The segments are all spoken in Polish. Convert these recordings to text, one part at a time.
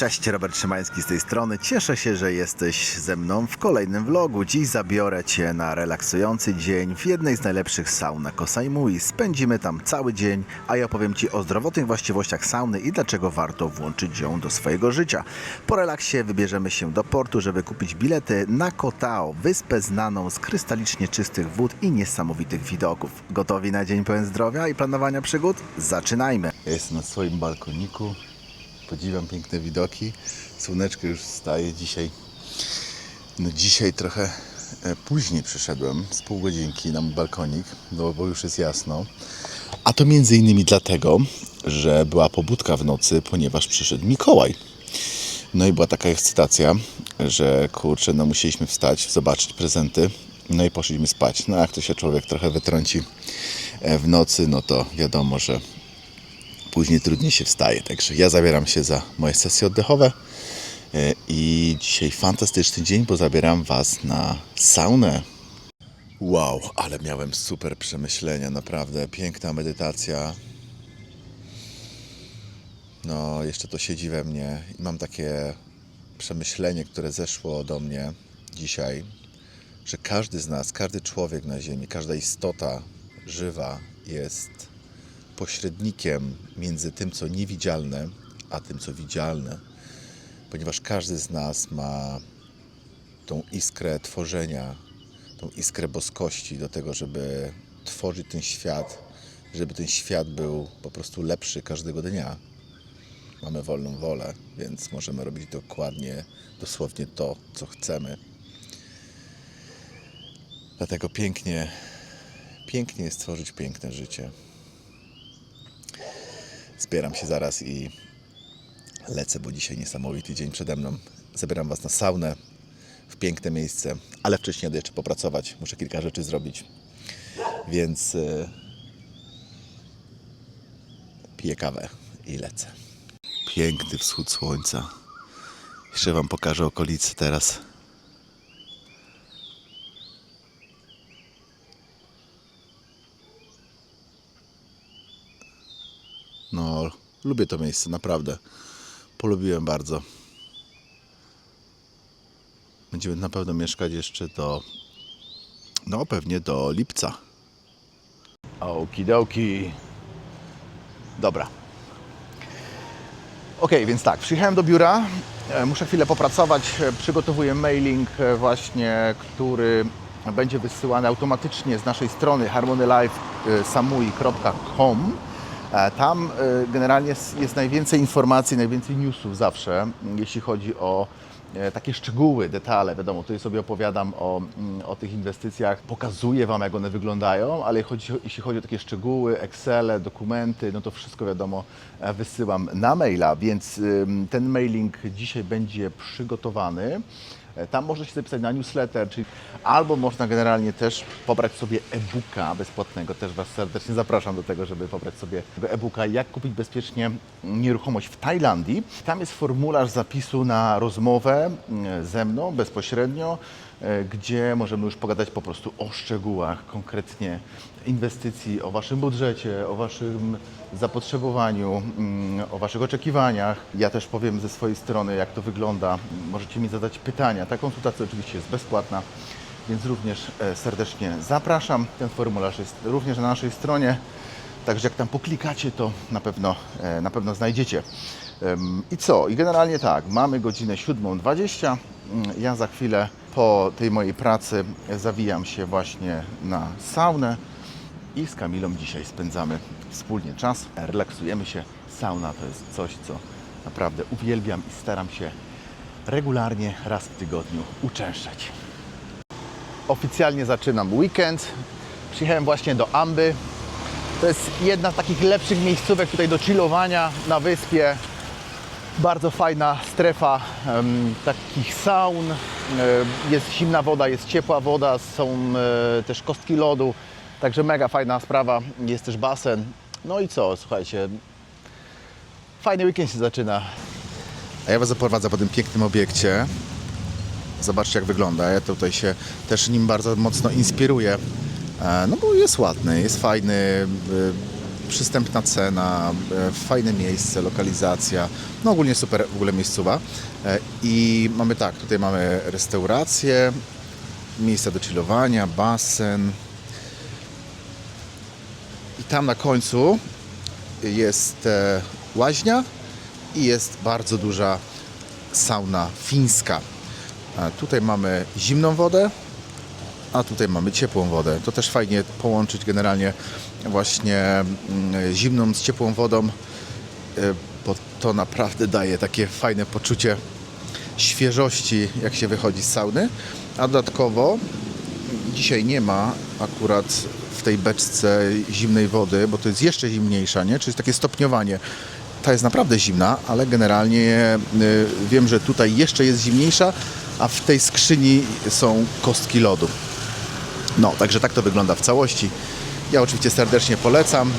Cześć, Robert Szymański z tej strony. Cieszę się, że jesteś ze mną w kolejnym vlogu. Dziś zabiorę Cię na relaksujący dzień w jednej z najlepszych saun na Koh Samui. Spędzimy tam cały dzień, a ja opowiem Ci o zdrowotnych właściwościach sauny i dlaczego warto włączyć ją do swojego życia. Po relaksie wybierzemy się do portu, żeby kupić bilety na Koh Tao, wyspę znaną z krystalicznie czystych wód i niesamowitych widoków. Gotowi na dzień pełen zdrowia i planowania przygód? Zaczynajmy! Jestem na swoim balkoniku. Podziwiam piękne widoki. Słoneczko już wstaje dzisiaj. No dzisiaj trochę e, później przyszedłem, z pół godzinki na balkonik, no bo już jest jasno. A to między innymi dlatego, że była pobudka w nocy, ponieważ przyszedł Mikołaj. No i była taka ekscytacja, że kurczę, no musieliśmy wstać, zobaczyć prezenty, no i poszliśmy spać. No jak to się człowiek trochę wytrąci e, w nocy, no to wiadomo, że później trudniej się wstaje. Także ja zabieram się za moje sesje oddechowe e, i dzisiaj fantastyczny dzień, bo zabieram Was na saunę. Wow, ale miałem super przemyślenia, naprawdę piękna medytacja. No, jeszcze to siedzi we mnie i mam takie przemyślenie, które zeszło do mnie dzisiaj, że każdy z nas, każdy człowiek na Ziemi, każda istota żywa jest pośrednikiem między tym, co niewidzialne, a tym, co widzialne, ponieważ każdy z nas ma tą iskrę tworzenia, tą iskrę boskości do tego, żeby tworzyć ten świat, żeby ten świat był po prostu lepszy każdego dnia. Mamy wolną wolę, więc możemy robić dokładnie, dosłownie to, co chcemy. Dlatego pięknie, pięknie jest tworzyć piękne życie. Zbieram się zaraz i lecę, bo dzisiaj niesamowity dzień przede mną. Zabieram Was na saunę w piękne miejsce, ale wcześniej jadę jeszcze popracować. Muszę kilka rzeczy zrobić, więc e, piję kawę i lecę. Piękny wschód słońca. Jeszcze Wam pokażę okolice teraz. No, lubię to miejsce, naprawdę. Polubiłem bardzo. Będziemy na pewno mieszkać jeszcze do. No, pewnie do lipca. Okidoki. Dobra. Ok, więc tak, przyjechałem do biura. E, Muszę chwilę popracować. E, Przygotowuję mailing e, właśnie, który będzie wysyłany automatycznie z naszej strony harmonylife.samui.com. E, Tam e, generalnie jest- najwięcej informacji, najwięcej newsów zawsze, m, jeśli chodzi o e, takie szczegóły, detale. Wiadomo, tutaj sobie opowiadam o, mm, o tych inwestycjach, pokazuję Wam, jak one wyglądają, ale jeśli chodzi o takie szczegóły, Excele, dokumenty, no to wszystko wiadomo wysyłam na maila, więc ten mailing dzisiaj będzie przygotowany. E, Tam można się zapisać na newsletter, czyli albo można generalnie też pobrać sobie e-booka bezpłatnego. Też Was serdecznie zapraszam do tego, żeby pobrać sobie e-booka Jak kupić bezpiecznie nieruchomość w Tajlandii. Tam jest formularz zapisu na rozmowę mm, ze mną bezpośrednio, gdzie możemy już pogadać po prostu o szczegółach, konkretnie inwestycji, o Waszym budżecie, o Waszym zapotrzebowaniu, mm, o Waszych oczekiwaniach. Ja też powiem ze swojej strony, jak to wygląda. Możecie mi zadać pytania. Ta konsultacja oczywiście jest bezpłatna, więc również e, serdecznie zapraszam. Ten formularz jest również na naszej stronie. Także jak tam poklikacie, to na pewno, e, na pewno znajdziecie. I co? I generalnie tak, mamy godzinę 7.20. Mm, Ja za chwilę po tej mojej pracy zawijam się właśnie na saunę i z Kamilą dzisiaj spędzamy wspólnie czas. Relaksujemy się. Sauna to jest coś, co naprawdę uwielbiam i staram się regularnie raz w tygodniu uczęszczać. Oficjalnie zaczynam weekend. Przyjechałem właśnie do Amby. To jest jedna z takich lepszych miejscówek tutaj do chillowania na wyspie. Bardzo fajna strefa em, takich saun. E, jest zimna woda, jest ciepła woda, są e, też kostki lodu. Także mega fajna sprawa. Jest też basen. No i co, słuchajcie. Fajny weekend się zaczyna. A ja Was zaprowadzę po tym pięknym obiekcie. Zobaczcie jak wygląda. Ja tutaj się też nim bardzo mocno inspiruję. E, No bo jest ładny, jest fajny. Przystępna cena, e, fajne miejsce, lokalizacja, no ogólnie super w ogóle miejscowa. E, I mamy tak, tutaj mamy restaurację, miejsca do chillowania, basen. I tam na końcu jest e, łaźnia i jest bardzo duża sauna fińska. Tutaj mamy zimną wodę, a tutaj mamy ciepłą wodę. To też fajnie połączyć generalnie właśnie mm, zimną z ciepłą wodą, y, bo to naprawdę daje takie fajne poczucie świeżości, jak się wychodzi z sauny. A dodatkowo dzisiaj nie ma akurat w tej beczce zimnej wody, bo to jest jeszcze zimniejsza, nie? Czyli takie stopniowanie. Ta jest naprawdę zimna, ale generalnie y, wiem, że tutaj jeszcze jest zimniejsza, a w tej skrzyni są kostki lodu. No, także tak to wygląda w całości. Ja oczywiście serdecznie polecam.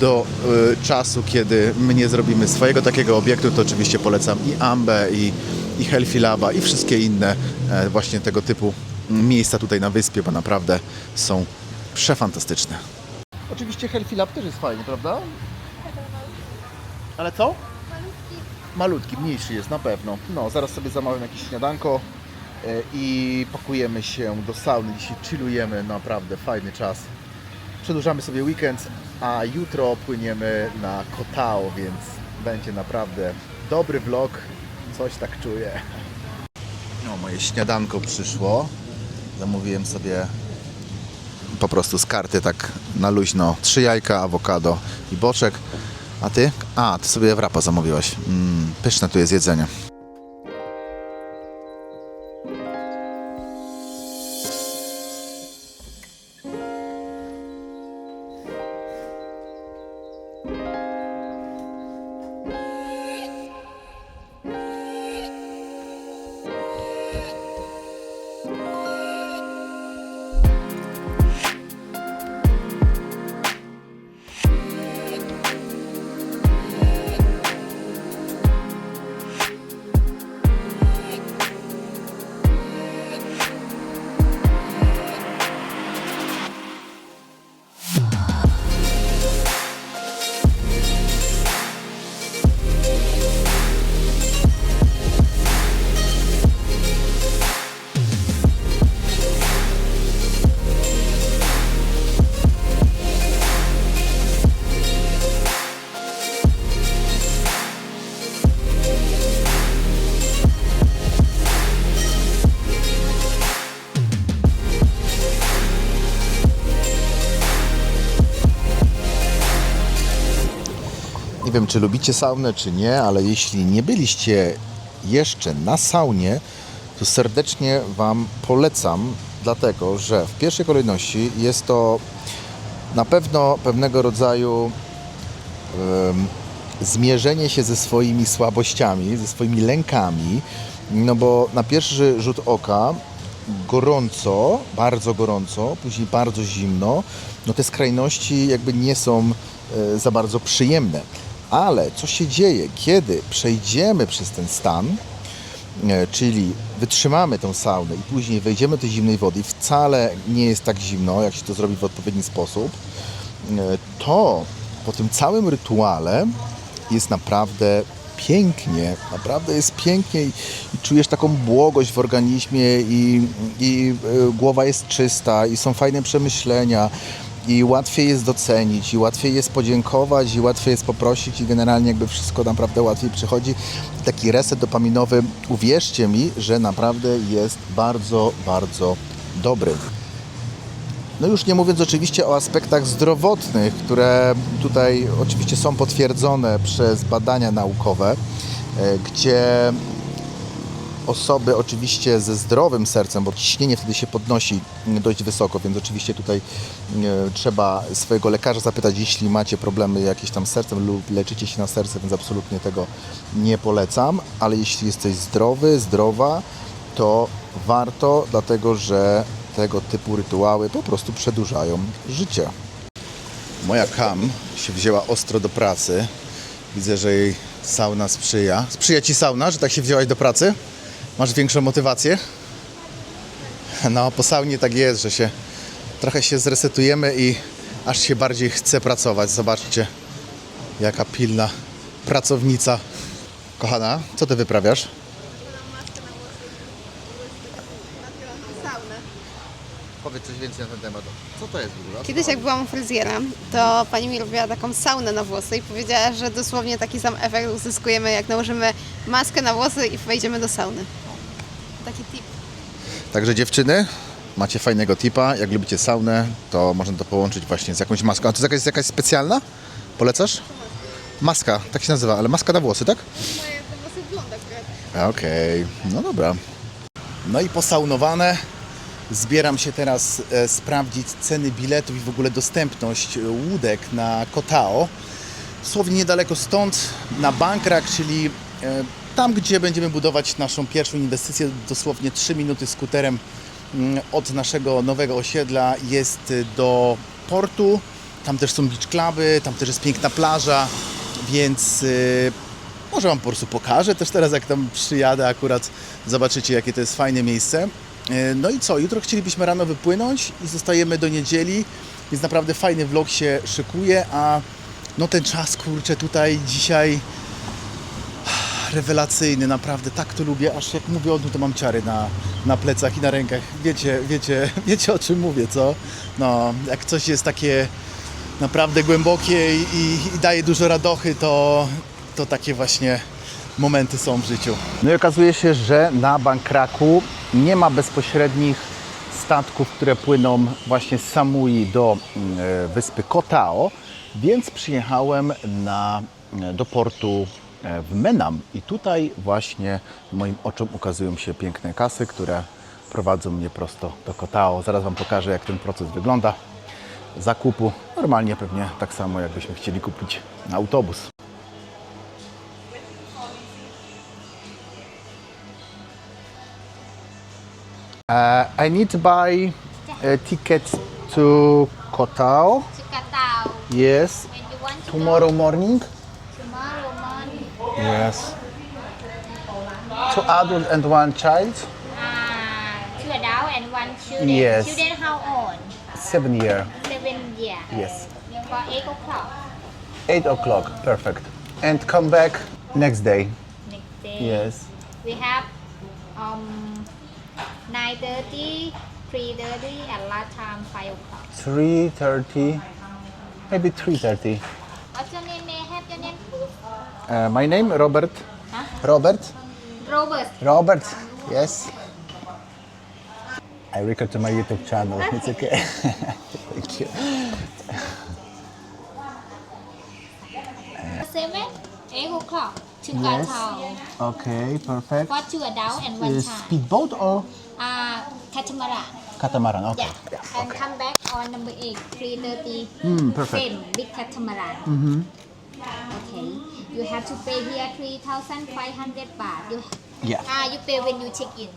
Do y, czasu, kiedy my nie zrobimy swojego takiego obiektu, to oczywiście polecam i Ambę, i, i Healthy Laba, i wszystkie inne e, właśnie tego typu miejsca tutaj na wyspie, bo naprawdę są przefantastyczne. Oczywiście Healthy Lab też jest fajny, prawda? Ale co? Malutki, mniejszy jest na pewno. No, zaraz sobie zamawiam jakieś śniadanko i pakujemy się do sauny. Dzisiaj chillujemy, naprawdę fajny czas. Przedłużamy sobie weekend, a jutro płyniemy na Kotao, więc będzie naprawdę dobry vlog. Coś tak czuję. No, moje śniadanko przyszło. Zamówiłem sobie po prostu z karty tak na luźno. Trzy jajka, awokado i boczek. A ty? A, ty sobie wrapa zamówiłaś. Mm, pyszne tu jest jedzenie. Czy lubicie saunę, czy nie, ale jeśli nie byliście jeszcze na saunie, to serdecznie Wam polecam, dlatego że w pierwszej kolejności jest to na pewno pewnego rodzaju em, zmierzenie się ze swoimi słabościami, ze swoimi lękami, no bo na pierwszy rzut oka gorąco, bardzo gorąco, później bardzo zimno, no te skrajności jakby nie są e, za bardzo przyjemne. Ale co się dzieje, kiedy przejdziemy przez ten stan, e, czyli wytrzymamy tą saunę i później wejdziemy do zimnej wody i wcale nie jest tak zimno, jak się to zrobi w odpowiedni sposób, e, to po tym całym rytuale jest naprawdę pięknie, naprawdę jest pięknie i, i czujesz taką błogość w organizmie i, i e, głowa jest czysta i są fajne przemyślenia i łatwiej jest docenić i łatwiej jest podziękować i łatwiej jest poprosić i generalnie jakby wszystko naprawdę łatwiej przychodzi. Taki reset dopaminowy, uwierzcie mi, że naprawdę jest bardzo, bardzo dobry. No już nie mówiąc oczywiście o aspektach zdrowotnych, które tutaj oczywiście są potwierdzone przez badania naukowe, e, gdzie osoby oczywiście ze zdrowym sercem, bo ciśnienie wtedy się podnosi dość wysoko, więc oczywiście tutaj e, trzeba swojego lekarza zapytać, jeśli macie problemy jakieś tam z sercem lub leczycie się na serce, więc absolutnie tego nie polecam, ale jeśli jesteś zdrowy, zdrowa, to warto, dlatego że tego typu rytuały po prostu przedłużają życie. Moja Kam się wzięła ostro do pracy. Widzę, że jej sauna sprzyja. Sprzyja Ci sauna, że tak się wzięłaś do pracy? Masz większą motywację? No, po saunie tak jest, że się trochę się zresetujemy i aż się bardziej chce pracować. Zobaczcie, jaka pilna pracownica. Kochana, co ty wyprawiasz? Powiedz coś więcej na ten temat. Co to jest w ogóle? Kiedyś jak byłam u fryzjera, to pani mi robiła taką saunę na włosy i powiedziała, że dosłownie taki sam efekt uzyskujemy, jak nałożymy maskę na włosy i wejdziemy do sauny. Taki tip. Także dziewczyny, macie fajnego tipa. Jak lubicie saunę, to można to połączyć właśnie z jakąś maską. A to jest jakaś, specjalna? Polecasz? Maska, tak się nazywa, ale maska na włosy, tak? Moje te włosy blond akurat. Okej, no dobra. No i posaunowane. Zbieram się teraz e, sprawdzić ceny biletów i w ogóle dostępność e, łódek na Kotao. Dosłownie niedaleko stąd, na Bankrak, czyli e, tam, gdzie będziemy budować naszą pierwszą inwestycję, dosłownie 3 minuty skuterem mm, od naszego nowego osiedla jest e, do portu. Tam też są beach cluby, tam też jest piękna plaża, więc e, może Wam po prostu pokażę też teraz, jak tam przyjadę akurat, zobaczycie, jakie to jest fajne miejsce. E, No i co, jutro chcielibyśmy rano wypłynąć i zostajemy do niedzieli, więc naprawdę fajny vlog się szykuje, a no ten czas, kurczę, tutaj dzisiaj rewelacyjny, naprawdę tak to lubię, aż jak mówię o tym, to mam ciary na, na plecach i na rękach. Wiecie, wiecie, wiecie o czym mówię, co? No, jak coś jest takie naprawdę głębokie i, i, daje dużo radochy, to, to takie właśnie momenty są w życiu. No i okazuje się, że na Bankraku nie ma bezpośrednich statków, które płyną właśnie z Samui do mm, e, wyspy Kotao, więc przyjechałem na, do portu w Menam i tutaj właśnie moim oczom ukazują się piękne kasy, które prowadzą mnie prosto do Kotao. Zaraz Wam pokażę, jak ten proces wygląda zakupu. Normalnie pewnie tak samo, jakbyśmy chcieli kupić na autobus. Uh, I need to buy a ticket to Kotao. Chikatao. Yes. When you want to Tomorrow morning. Go tomorrow morning, Yes. Two adults and one child. ah, two adults and one children. Yes. Children how old? Seven year. Seven year. Yes. For eight o'clock Eight o'clock. Perfect. And come back next day. next day. Yes. We have um nine thirty, three thirty, and last time five o'clock. Three thirty. Maybe three thirty. What's your name? May I have your name, please? Uh, my name Robert. Huh? Robert. Robert. Robert. Yes. I record to my YouTube channel. It's okay. Thank you. Seven, eight o'clock. Yes. Chikatao. Okay, perfect. For two adult and one Uh, child. speedboat or Ah, catamaran. catamaran? Okay. Yeah. And okay. come back on number eight, three thirty. Hmm, perfect. Same big catamaran. Mm-hmm. Okay. You have to pay here three thousand five hundred baht. You Yeah. ah you pay when you check in.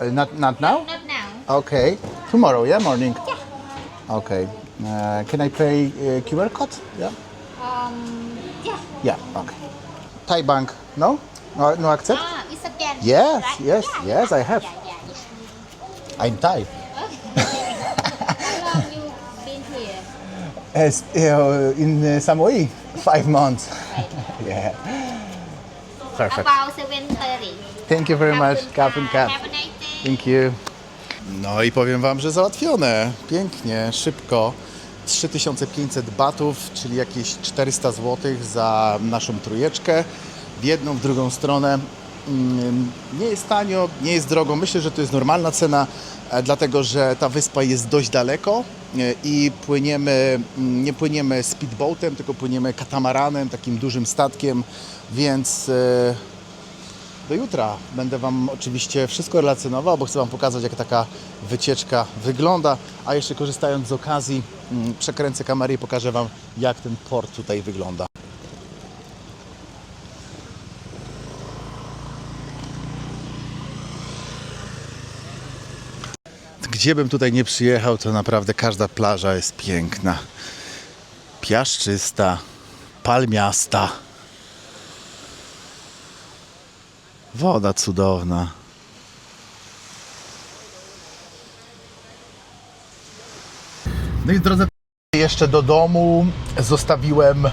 Uh, not not now. Not now. Okay. Tomorrow, yeah, morning. Yeah. Okay. Uh, can I pay uh, QR code? Yeah. Um. Yeah. Yeah. Okay. Thai bank? No. No, no accept. Ah, it's scan. Yes, right? yes, Yeah, yes, I have. Yeah, yeah, yeah. I'm Thai. How long you been here? As, uh, in uh, Samui, five months. yeah. Perfect. About seven thirty. Thank you very much, Captain Cat. Have a nice day. Thank you. No i powiem Wam, że załatwione. Pięknie, szybko. 3500 batów, czyli jakieś 400 zł za naszą trójeczkę. W jedną, w drugą stronę. Mm, Nie jest tanio, nie jest drogo. Myślę, że to jest normalna cena, e, dlatego że ta wyspa jest dość daleko i płyniemy, mm, nie płyniemy speedboatem, tylko płyniemy katamaranem, takim dużym statkiem, więc e, do jutra będę Wam oczywiście wszystko relacjonował, bo chcę Wam pokazać, jak taka wycieczka wygląda. A jeszcze korzystając z okazji, mm, przekręcę kamerę i pokażę Wam, jak ten port tutaj wygląda. Gdzie bym tutaj nie przyjechał, to naprawdę każda plaża jest piękna. Piaszczysta, palmiasta. Woda cudowna. No i drodzy, jeszcze do domu zostawiłem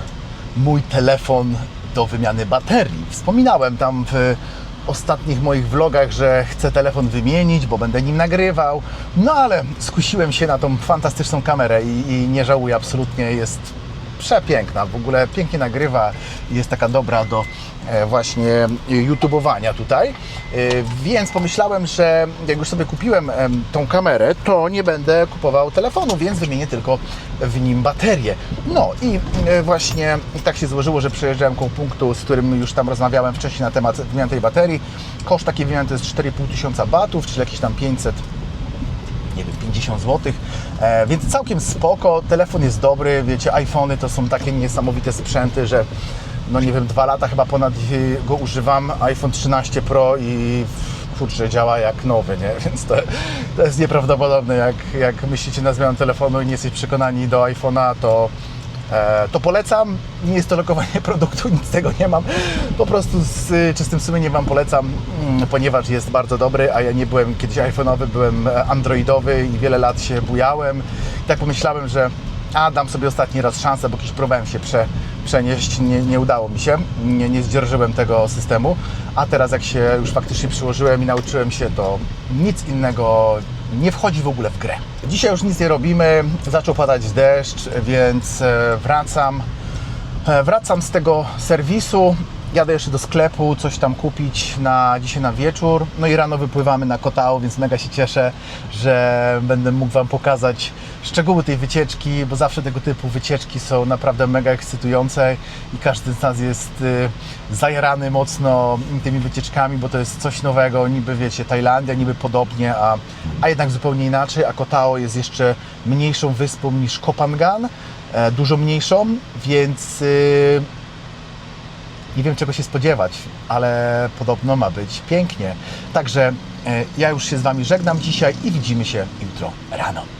mój telefon do wymiany baterii. Wspominałem tam w ostatnich moich vlogach, że chcę telefon wymienić, bo będę nim nagrywał. No ale skusiłem się na tą fantastyczną kamerę i, i nie żałuję absolutnie. Jest przepiękna, w ogóle pięknie nagrywa i jest taka dobra do e, właśnie YouTubeowania tutaj. E, Więc pomyślałem, że jak już sobie kupiłem em, tą kamerę, to nie będę kupował telefonu, więc wymienię tylko w nim baterię. No i e, właśnie tak się złożyło, że przejeżdżałem koło punktu, z którym już tam rozmawiałem wcześniej na temat wymiany tej baterii. Koszt takiej wymiany to jest 4,5 tysiąca batów, czyli jakieś tam 500 nie wiem, 50 zł, e, więc całkiem spoko, telefon jest dobry, wiecie, iPhony to są takie niesamowite sprzęty, że no nie wiem, dwa lata chyba ponad y, go używam, iPhone 13 Pro i kurczę, działa jak nowy, nie? Więc to, to jest nieprawdopodobne, jak, jak myślicie na zmianę telefonu i nie jesteście przekonani do iPhone'a, to E, to polecam. Nie jest to lokowanie produktu, nic z tego nie mam. Po prostu z czystym sumieniem Wam polecam, mm, ponieważ jest bardzo dobry, a ja nie byłem kiedyś iPhone'owy, byłem e, androidowy i wiele lat się bujałem. I tak pomyślałem, że a, dam sobie ostatni raz szansę, bo kiedyś próbowałem się prze, przenieść, nie, nie udało mi się, nie, nie zdzierżyłem tego systemu, a teraz jak się już faktycznie przyłożyłem i nauczyłem się, to nic innego nie wchodzi w ogóle w grę. Dzisiaj już nic nie robimy, zaczął padać deszcz, więc e, wracam. E, Wracam z tego serwisu, jadę jeszcze do sklepu, coś tam kupić na dzisiaj na wieczór. No i rano wypływamy na Kotao, więc mega się cieszę, że będę mógł Wam pokazać szczegóły tej wycieczki, bo zawsze tego typu wycieczki są naprawdę mega ekscytujące i każdy z nas jest y, zajarany mocno tymi wycieczkami, bo to jest coś nowego, niby wiecie, Tajlandia, niby podobnie, a, a jednak zupełnie inaczej, a Kotao jest jeszcze mniejszą wyspą niż Kopangan, e, dużo mniejszą, więc y, nie wiem czego się spodziewać, ale podobno ma być pięknie. Także e, ja już się z Wami żegnam dzisiaj i widzimy się jutro rano.